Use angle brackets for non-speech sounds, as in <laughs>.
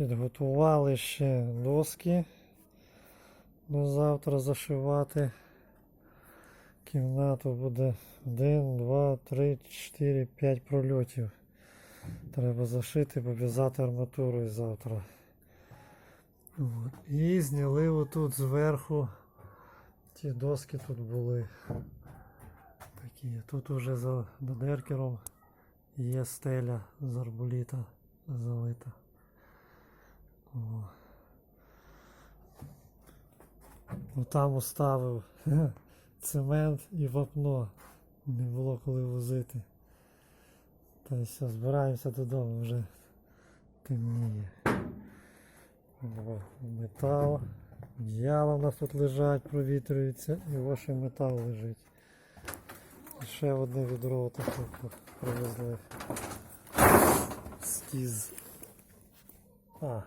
Підготували ще доски до завтра зашивати. Кімнату буде 1, 2, 3, 4, 5 прольотів. Треба зашити, пов'язати арматурою завтра. І зняли отут зверху. Ті доски тут були. Такі. Тут уже за додеркером є стеля з арболіта залита. Ну, там оставив <laughs> цемент і вапно. Не було коли возити. Та й все, збираємося додому вже темніє. Метал. Одіяла у нас тут лежать, провітрюються, і ваш метал лежить. І ще одне відро таке привезли. Скіз. А,